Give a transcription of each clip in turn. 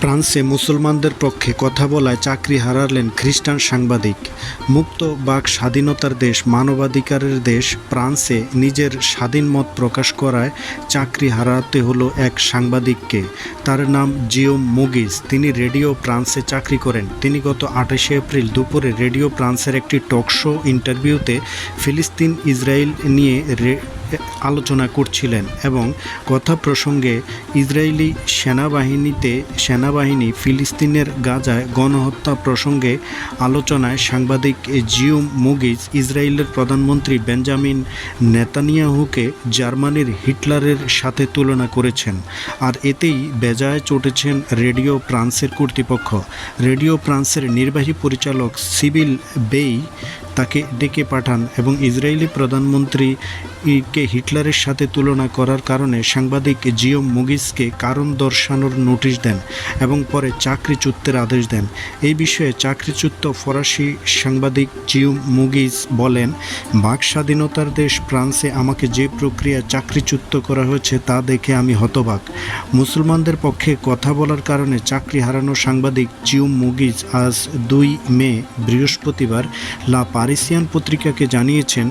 ফ্রান্সে মুসলমানদের পক্ষে কথা বলায় চাকরি হারালেন খ্রিস্টান সাংবাদিক। মুক্ত বাক স্বাধীনতার দেশ, মানবাধিকারের দেশ, ফ্রান্সে নিজের স্বাধীন মত প্রকাশ করায় চাকরি হারাতে হলো এক সাংবাদিককে। তার নাম জিওম মুগিস। তিনি রেডিও ফ্রান্সে চাকরি করেন। তিনি গত আঠাশে এপ্রিল দুপুরে রেডিও ফ্রান্সের একটি টক শো ইন্টারভিউতে ফিলিস্তিন ইসরায়েল নিয়ে আলোচনা করছিলেন এবং কথা প্রসঙ্গে ইসরায়েলি সেনাবাহিনীতে সেনাবাহিনী ফিলিস্তিনের গাজায় গণহত্যা প্রসঙ্গে আলোচনায় সাংবাদিক জিওম মুগিজ ইসরায়েলের প্রধানমন্ত্রী বেঞ্জামিন নেতানিয়াহুকে জার্মানির হিটলারের সাথে তুলনা করেছেন। আর এতেই বেজায় চটেছেন রেডিও ফ্রান্সের কর্তৃপক্ষ। রেডিও ফ্রান্সের নির্বাহী পরিচালক সিবিল বেই তাকে ডেকে পাঠান এবং ইসরায়েলি প্রধানমন্ত্রী কে হিটলারের সাথে তুলনা করার কারণে সাংবাদিক জিও মুগিসকে কারণ দর্শানোর নোটিশ দেন এবং পরে চাকরিচ্যুতের আদেশ দেন। এই বিষয়ে চাকরিচ্যুত ফরাসি সাংবাদিক জিও মুগিস বলেন, বাক স্বাধীনতার দেশ ফ্রান্সে আমাকে যে প্রক্রিয়া চাকরিচ্যুত করা হয়েছে তা দেখে আমি হতবাক। মুসলমানদের পক্ষে কথা বলার কারণে চাকরি হারানো সাংবাদিক জিও মুগিজ আজ দুই মে, বৃহস্পতিবার লা পারিসিয়ান পত্রিকাকে জানিয়েছেন,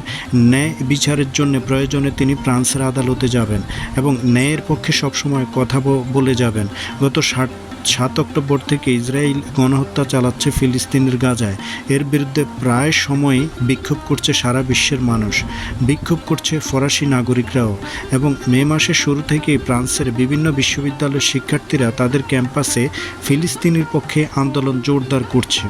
ন্যায় বিচারের জন্য প্রয়োজনে তিনি ফ্রান্সের আদালতে যাবেন এবং ন্যায়ের পক্ষে সবসময় কথা বলে যাবেন। গত ষাট সাত অক্টোবর থেকে ইসরায়েল গণহত্যা চালাচ্ছে ফিলিস্তিনের গাজায়। এর বিরুদ্ধে প্রায় সময়ই বিক্ষোভ করছে সারা বিশ্বের মানুষ। বিক্ষোভ করছে ফরাসি নাগরিকরাও এবং মে মাসের শুরু থেকেই ফ্রান্সের বিভিন্ন বিশ্ববিদ্যালয়ের শিক্ষার্থীরা তাদের ক্যাম্পাসে ফিলিস্তিনের পক্ষে আন্দোলন জোরদার করছে।